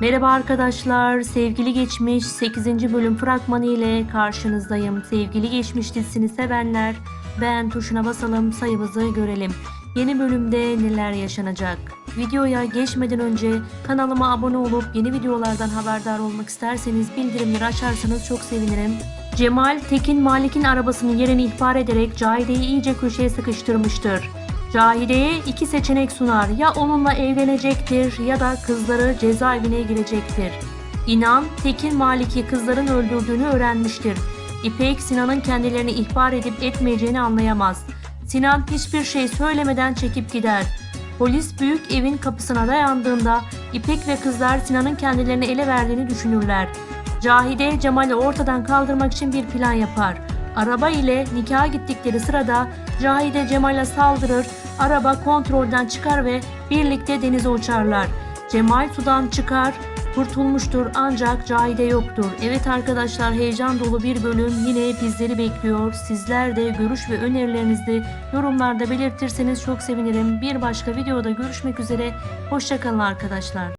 Merhaba arkadaşlar, Sevgili Geçmiş 8. bölüm fragmanı ile karşınızdayım. Sevgili Geçmiş dizisini sevenler, beğen tuşuna basalım, sayımızı görelim. Yeni bölümde neler yaşanacak? Videoya geçmeden önce kanalıma abone olup yeni videolardan haberdar olmak isterseniz bildirimleri açarsanız çok sevinirim. Cemal, Tekin Malik'in arabasının yerini ihbar ederek Cahide'yi iyice köşeye sıkıştırmıştır. Cahide'ye iki seçenek sunar. Ya onunla evlenecektir ya da kızları cezaevine girecektir. İnan Tekin Malik'i kızların öldürdüğünü öğrenmiştir. İpek Sinan'ın kendilerini ihbar edip etmeyeceğini anlayamaz. Sinan hiçbir şey söylemeden çekip gider. Polis büyük evin kapısına dayandığında İpek ve kızlar Sinan'ın kendilerini ele verdiğini düşünürler. Cahide Cemal'i ortadan kaldırmak için bir plan yapar. Araba ile nikaha gittikleri sırada Cahide Cemal'e saldırır, araba kontrolden çıkar ve birlikte denize uçarlar. Cemal sudan çıkar, kurtulmuştur ancak Cahide yoktur. Evet arkadaşlar heyecan dolu bir bölüm yine bizleri bekliyor. Sizler de görüş ve önerilerinizi yorumlarda belirtirseniz çok sevinirim. Bir başka videoda görüşmek üzere. Hoşçakalın arkadaşlar.